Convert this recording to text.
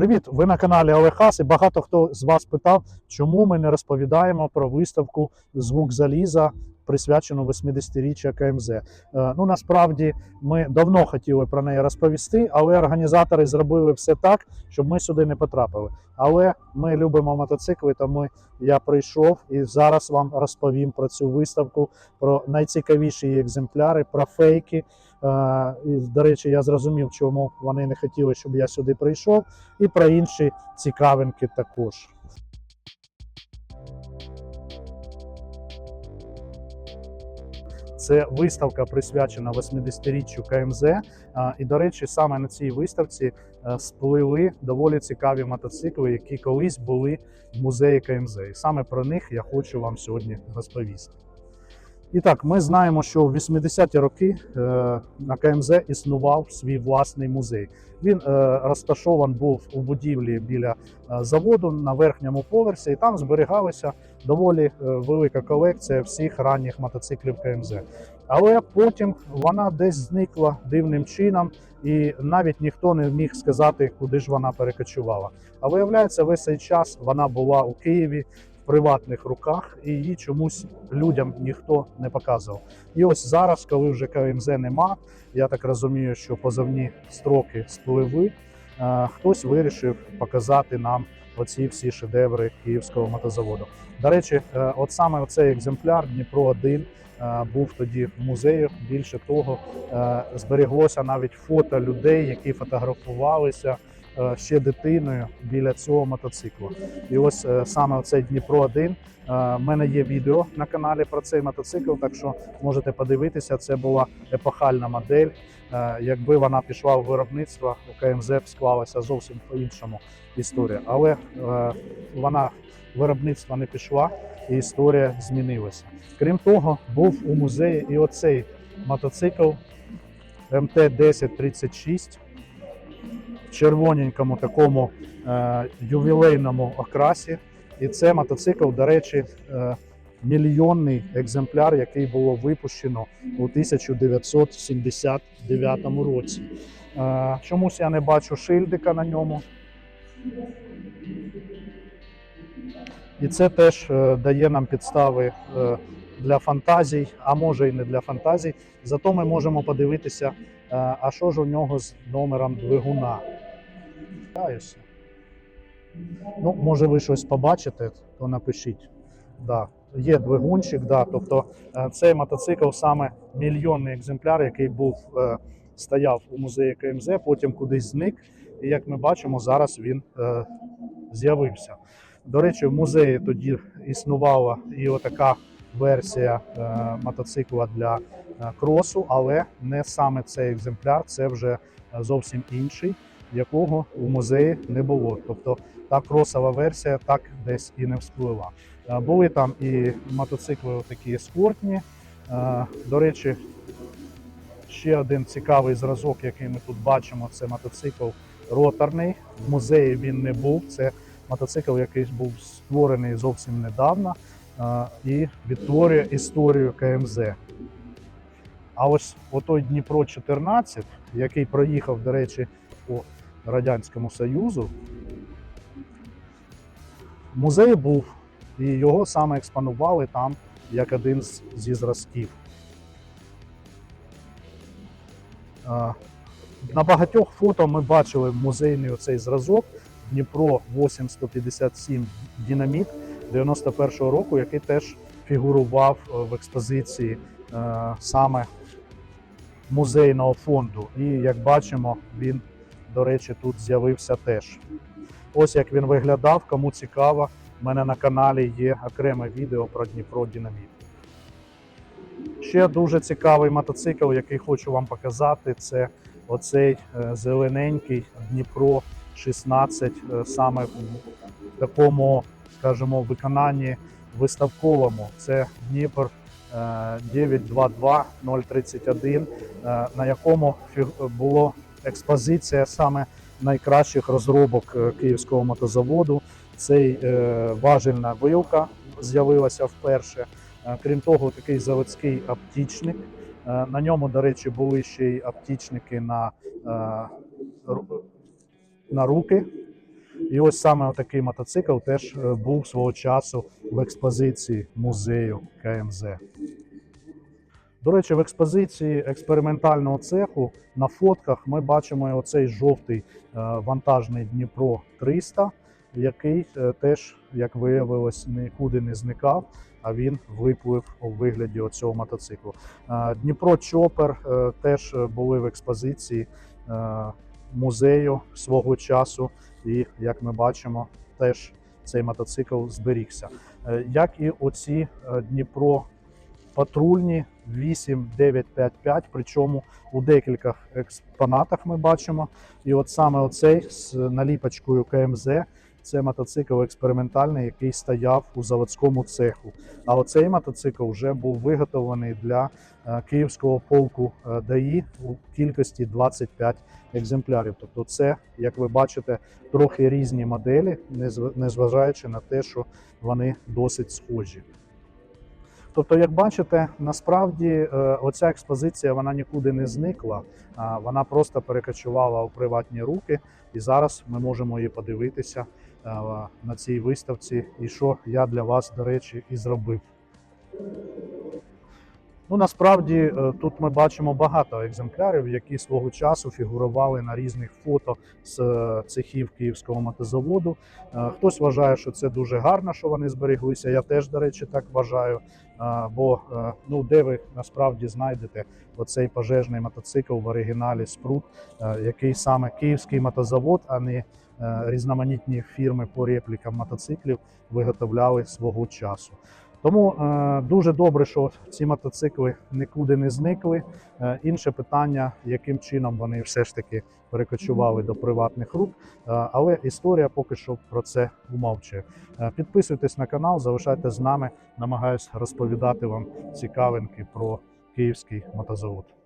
Привіт! Ви на каналі Олег Хас і багато хто з вас питав, чому ми не розповідаємо про виставку Звук заліза, присвячену 80-річчя КМЗ. Е, Ну насправді ми давно хотіли про неї розповісти, але організатори зробили все так, щоб ми сюди не потрапили. Але ми любимо мотоцикли, тому я прийшов і зараз вам розповім про цю виставку, про найцікавіші її екземпляри, про фейки. Е, І, до речі, я зрозумів, чому вони не хотіли, щоб я сюди прийшов, і про інші цікавинки також. Це виставка присвячена 80-річчю КМЗ. І, до речі, саме на цій виставці е, сплили доволі цікаві мотоцикли, які колись були в музеї КМЗ. І саме про них я хочу вам сьогодні розповісти. І так, ми знаємо, що в 80-ті роки е, на КМЗ існував свій власний музей. Він е, розташований був у будівлі біля е, заводу на верхньому поверсі, і там зберігалася доволі велика колекція всіх ранніх мотоциклів КМЗ. Але потім вона десь зникла дивним чином, і навіть ніхто не міг сказати, куди ж вона перекочувала. А виявляється, весь цей час вона була у Києві приватних руках, і її чомусь людям ніхто не показував. І ось зараз, коли вже КМЗ нема, я так розумію, що позовні строки спливли. е, Хтось вирішив показати нам оці всі шедеври київського мотозаводу. До речі, е, от саме цей екземпляр Дніпро 1 е, був тоді в музеї. Більше того, зберіглося навіть фото людей, які фотографувалися ще дитиною біля цього мотоциклу. І ось е, саме цей Дніпро 1 У мене є відео на каналі про цей мотоцикл, так що можете подивитися. Це була епохальна модель. Е, Якби вона пішла в виробництво, у КМЗ б склалася зовсім по-іншому історія. Але е, вона в виробництво не пішла, і історія змінилася. Крім того, був у музеї і оцей мотоцикл МТ 1036 в червоненькому такому е, ювілейному окрасі. І це мотоцикл, до речі, е, мільйонний екземпляр, який було випущено у 1979 році. Е, чомусь я не бачу шильдика на ньому. І це теж дає нам підстави для фантазій, а може і не для фантазій. Зато ми можемо подивитися, а що ж у нього з номером двигуна. Каюся. Ну, може, ви щось побачите, то напишіть. Да. Є двигунчик, да. тобто е, цей мотоцикл саме мільйонний екземпляр, який був е, стояв у музеї КМЗ, потім кудись зник. І як ми бачимо, зараз він е, з'явився. До речі, в музеї тоді існувала і отака версія мотоцикла для кросу, але не саме цей екземпляр, це вже зовсім інший, якого у музеї не було. Тобто та кросова версія так десь і не вспливла. Е, Були там і мотоцикли такі спортні. Е, До речі, ще один цікавий зразок, який ми тут бачимо, це мотоцикл роторний. В музеї він не був. Це мотоцикл, який був створений зовсім недавно е, і відтворює історію КМЗ. А ось отой Дніпро 14, який проїхав, до речі, по Радянському Союзу, музей був, і його саме експонували там як один зі зразків. На багатьох фото ми бачили музейний оцей зразок Дніпро 8157 Динаміт 91-го року, який теж фігурував е, в експозиції е, саме музейного фонду. І як бачимо, він, до речі, тут з'явився теж. Ось як він виглядав, кому цікаво, в мене на каналі є окреме відео про Дніпро Динаміт. Ще дуже цікавий мотоцикл, який хочу вам показати, це оцей е, зелененький Дніпро 16, е, саме в такому, скажімо, виконанні виставковому. Це Дніпр е, 922-031, е, на якому було експозиція саме найкращих розробок е, київського мотозаводу. Цей е, важельна вилка з'явилася вперше. Е, Крім того, такий заводський аптічник. На ньому, до речі, були ще й аптічники на, на руки. І ось саме такий мотоцикл теж був свого часу в експозиції музею КМЗ. До речі, в експозиції експериментального цеху на фотках ми бачимо оцей жовтий е, вантажний Дніпро 300, який е, теж, як виявилось, нікуди не зникав, а він виплив у вигляді оцього мотоциклу. Е, Дніпро Чопер теж були в експозиції музею свого часу, і як ми бачимо, теж цей мотоцикл зберігся. Як і оці Дніпро патрульні 8955, причому у декількох експонатах ми бачимо. І от саме оцей з наліпочкою КМЗ. Це мотоцикл експериментальний, який стояв у заводському цеху. А оцей мотоцикл вже був виготовлений для е, київського полку е, ДАІ у кількості 25 екземплярів. Тобто, це, як ви бачите, трохи різні моделі, незважаючи на те, що вони досить схожі. Тобто, як бачите, насправді е, оця експозиція вона нікуди не зникла, вона просто перекочувала у приватні руки, і зараз ми можемо її подивитися е, на цій виставці, і що я для вас, до речі, і зробив. Ну, насправді е, тут ми бачимо багато екземплярів, які свого часу фігурували на різних фото з е, цехів Київського мотозаводу. Е, Хтось вважає, що це дуже гарно, що вони збереглися. Я теж, до речі, так вважаю. Бо ну, де ви насправді знайдете оцей пожежний мотоцикл в оригіналі Спрут, який саме київський мотозавод, а не різноманітні фірми по реплікам мотоциклів виготовляли свого часу. Тому е, дуже добре, що ці мотоцикли нікуди не зникли. Е, інше питання, яким чином вони все ж таки перекочували до приватних рук. Е, але історія поки що про це умовчує. Підписуйтесь на канал, залишайте з нами. Намагаюсь розповідати вам цікавинки про київський мотозавод.